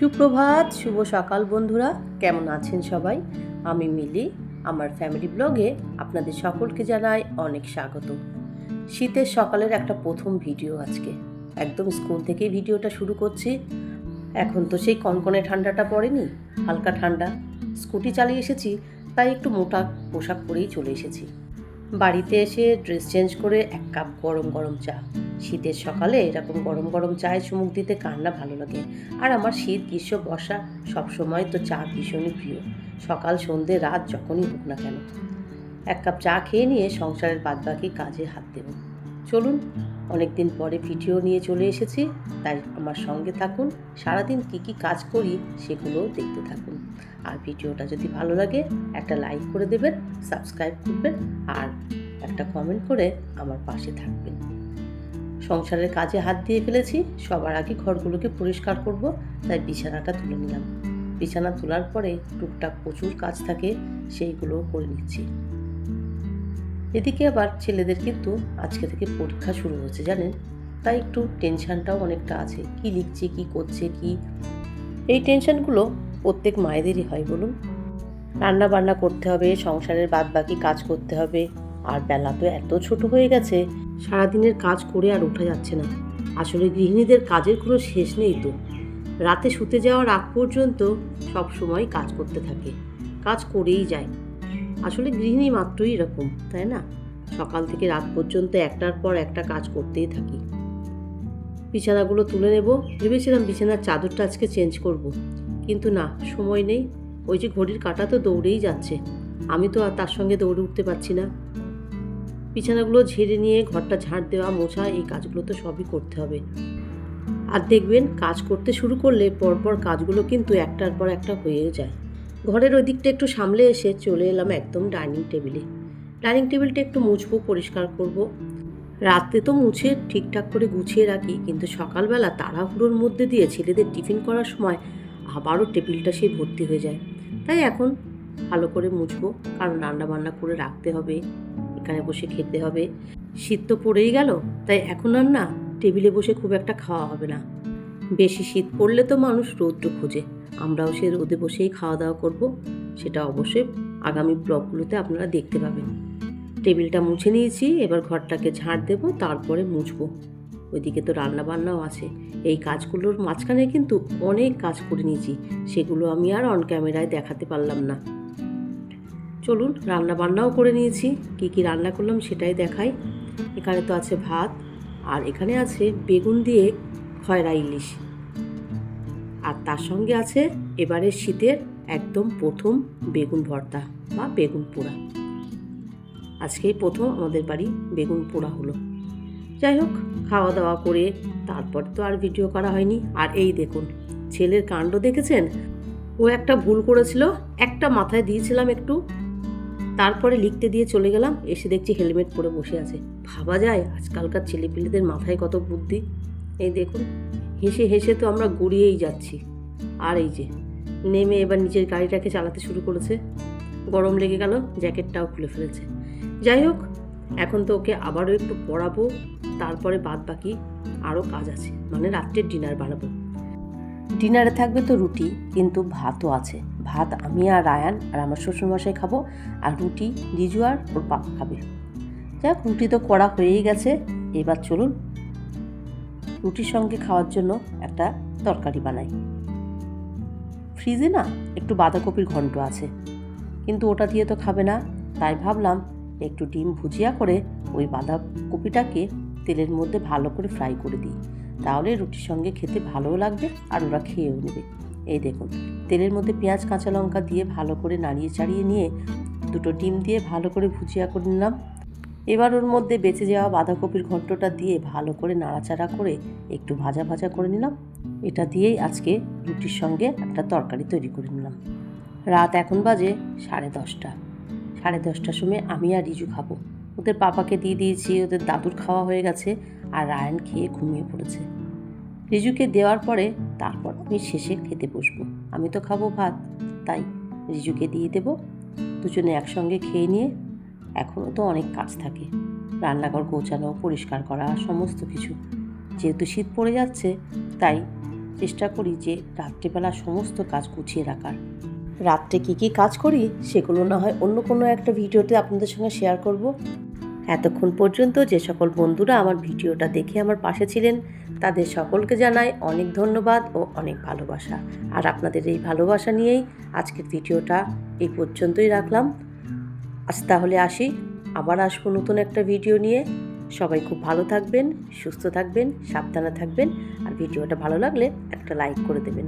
সুপ্রভাত, শুভ সকাল বন্ধুরা। কেমন আছেন সবাই? আমি মিলি। আমার ফ্যামিলি ব্লগে আপনাদের সকলকে জানাই অনেক স্বাগত। শীতের সকালের একটা প্রথম ভিডিও আজকে। একদম স্কুল থেকে ভিডিওটা শুরু করছি। এখন তো সেই কনকনে ঠান্ডাটা পড়েনি, হালকা ঠান্ডা। স্কুটি চালিয়ে এসেছি, তাই একটু মোটা পোশাক পরেই চলে এসেছি। বাড়িতে এসে ড্রেস চেঞ্জ করে এক কাপ গরম গরম চা। শীতের সকালে এরকম গরম গরম চায়ে চুমুক দিতে কান্না ভালো লাগে? আর আমার শীত, গ্রীষ্ম, বর্ষা সবসময় তো চা ভীষণই প্রিয়। সকাল, সন্ধে, রাত যখনই হোক না কেন। এক কাপ চা খেয়ে নিয়ে সংসারের বাদবাকি কাজে হাত দেব। চলুন অনেক দিন পরে ভিডিও নিয়ে চলে এসেছি, তাই আমার সঙ্গে থাকুন। সারাদিন কি কি কাজ করি সেগুলোও দেখতে থাকুন। আর ভিডিওটা যদি ভালো লাগে, একটা লাইক করে দেবেন, সাবস্ক্রাইব করবেন, আর একটা কমেন্ট করে আমার পাশে থাকবেন। সংসারের কাজে হাত দিয়ে ফেলেছি, সবার আগে ঘরগুলোকে পরিষ্কার করব, তাই বিছানাটা তুলে নিলাম। বিছানা তোলার পরে টুকটাক প্রচুর কাজ থাকে, সেইগুলোও করে নিচ্ছি। এদিকে আবার ছেলেদের কিন্তু আজকে থেকে পরীক্ষা শুরু হচ্ছে জানেন? তাই একটু টেনশানটাও অনেকটা আছে। কি লিখছে, কি করছে, কি? এই টেনশনগুলো প্রত্যেক মায়েদেরই হয়, বলুন। রান্না বান্না করতে হবে, সংসারের বাদ বাকি কাজ করতে হবে। আর বেলা তো এত ছোট হয়ে গেছে, সারাদিনের কাজ করে আর ওঠা যাচ্ছে না। আসলে গৃহিণীদের কাজের কোনো শেষ নেই তো। রাতে শুতে যাওয়ার আগ পর্যন্ত সব সময় কাজ করতে থাকে। কাজ করেই যায়। আসলে গৃহিণী মাত্রই এরকম, তাই না? সকাল থেকে রাত পর্যন্ত একটার পর একটা কাজ করতেই থাকি। বিছানাগুলো তুলে নেব, ভেবেছিলাম বিছানার চাদরটা আজকে চেঞ্জ করব। কিন্তু না, সময় নেই। ওই যে ঘড়ির কাঁটা তো দৌড়েই যাচ্ছে। আমি তো আর তার সঙ্গে দৌড়ে উঠতে পারছি না। বিছানাগুলো ঝেড়ে নিয়ে ঘরটা ঝাড় দেওয়া, মোছা, এই কাজগুলো তো সবই করতে হবে। আর দেখবেন, কাজ করতে শুরু করলে পরপর কাজগুলো কিন্তু একটার পর একটা হয়ে যায়। ঘরের ওই দিকটা একটু সামলে এসে চলে এলাম একদম ডাইনিং টেবিলে। ডাইনিং টেবিলটা একটু মুছবো, পরিষ্কার করব। রাতে তো মুছে ঠিকঠাক করে গুছিয়ে রাখি, কিন্তু সকালবেলা তাড়াহুড়োর মধ্যে দিয়ে ছেলেদের টিফিন করার সময় আবারও টেবিলটা সেই ভর্তি হয়ে যায়। তাই এখন ভালো করে মুছবো, কারণ রান্না বান্না করে রাখতে হবে, এখানে বসে খেতে হবে। শীত তো পড়েই গেল, তাই এখন আর না টেবিলে বসে খুব একটা খাওয়া হবে না। বেশি শীত পড়লে তো মানুষ রৌদ্র খোঁজে। আমরাও সে রোদে বসেই খাওয়া দাওয়া করব। সেটা অবশ্যই আগামী ব্লগগুলোতে আপনারা দেখতে পাবেন। টেবিলটা মুছে নিয়েছি, এবার ঘরটাকে ঝাড় দেবো, তারপরে মুছবো। ওইদিকে তো রান্না বান্নাও আছে। এই কাজগুলোর মাঝখানে কিন্তু অনেক কাজ করে নিয়েছি। সেগুলো আমি আর অন ক্যামেরায় দেখাতে পারলাম না। চলুন রান্না বান্নাও করে নিয়েছি। কি কি রান্না করলাম সেটাই দেখাই। এখানে তো আছে ভাত, আর এখানে আছে বেগুন দিয়ে খয়রা ইলিশ। আর তার সঙ্গে আছে এবারের শীতের একদম প্রথম বেগুন ভর্তা বা বেগুন পোড়া। আজকেই প্রথম আমাদের বাড়ি বেগুন পোড়া হলো। যাই হোক, খাওয়া দাওয়া করে তারপর তো আর ভিডিও করা হয়নি। আর এই দেখুন, ছেলের কাণ্ড দেখেছেন? ও একটা ভুল করেছিল, একটা মাথায় দিয়েছিলাম একটু। তারপরে লিখতে দিয়ে চলে গেলাম, এসে দেখছি হেলমেট পরে বসে আছে। ভাবা যায়, আজকালকার ছেলেপিলেদের মাথায় কত বুদ্ধি। এই দেখুন হেসে হেসে তো আমরা গড়িয়েই যাচ্ছি। আর এই যে, নেমে এবার নিজের গাড়িটাকে চালাতে শুরু করেছে। গরম লেগে গেল, জ্যাকেটটাও খুলে ফেলেছে। যাই হোক, এখন তো ওকে আবারও একটু পড়াবো, তারপরে বাদ বাকি আরও কাজ আছে মানে রাত্রের ডিনার বানাবো। ডিনারে থাকবে তো রুটি, কিন্তু ভাতও আছে। ভাত আমি আর রায়ান আর আমার শ্বশুরমশাই খাব, আর রুটি, রিজু আর ওর পাপা খাবে। যাক, রুটি তো করা হয়েই গেছে, এবার চলুন রুটির সঙ্গে খাওয়ার জন্য একটা তরকারি বানাই। ফ্রিজে না একটু বাঁধাকপির ঘন্ট আছে, কিন্তু ওটা দিয়ে তো খাবে না। তাই ভাবলাম একটু ডিম ভুজিয়া করে ওই বাঁধাকপিটাকে তেলের মধ্যে ভালো করে ফ্রাই করে দিই। তাহলে রুটির সঙ্গে খেতে ভালোও লাগবে আর ওরা খেয়েও নেবে। এই দেখুন, তেলের মধ্যে পেঁয়াজ, কাঁচা লঙ্কা দিয়ে ভালো করে নাড়িয়ে চাড়িয়ে নিয়ে দুটো ডিম দিয়ে ভালো করে ভুজিয়া করে নিলাম। এবার ওর মধ্যে বেঁচে যাওয়া বাঁধাকপির ঘন্টটা দিয়ে ভালো করে নাড়াচাড়া করে একটু ভাজা ভাজা করে নিলাম। এটা দিয়েই আজকে রুটির সঙ্গে একটা তরকারি তৈরি করে নিলাম। রাত এখন বাজে সাড়ে দশটা। সাড়ে দশটার সময় আমি আর রিজু খাব। ওদের পাপাকে দিয়ে দিয়েছি, ওদের দাদুর খাওয়া হয়ে গেছে আর রায়ন খেয়ে ঘুমিয়ে পড়েছে। রিজুকে দেওয়ার পরে তারপর আমি শেষে খেতে বসবো। আমি তো খাব ভাত, তাই রিজুকে দিয়ে দেব। দুজনে একসঙ্গে খেয়ে নিয়ে এখনও তো অনেক কাজ থাকে। রান্নাঘর গোছানো, পরিষ্কার করা, সমস্ত কিছু। যেহেতু শীত পড়ে যাচ্ছে, তাই চেষ্টা করি যে রাত্রিবেলা সমস্ত কাজ গুছিয়ে রাখার। রাত্রে কি কি কাজ করি, সেগুলো না হয় অন্য কোনো একটা ভিডিওতে আপনাদের সঙ্গে শেয়ার করব। এতক্ষণ পর্যন্ত যে সকল বন্ধুরা আমার ভিডিওটা দেখে আমার পাশে ছিলেন, তাদের সকলকে জানাই অনেক ধন্যবাদ ও অনেক ভালোবাসা। আর আপনাদের এই ভালোবাসা নিয়েই আজকের ভিডিওটা এই পর্যন্তই রাখলাম। আজ তাহলে আসি। আবার আসব নতুন একটা ভিডিও নিয়ে। সবাই খুব ভালো থাকবেন, সুস্থ থাকবেন, সাবধানে থাকবেন। আর ভিডিওটা ভালো লাগলে একটা লাইক করে দেবেন।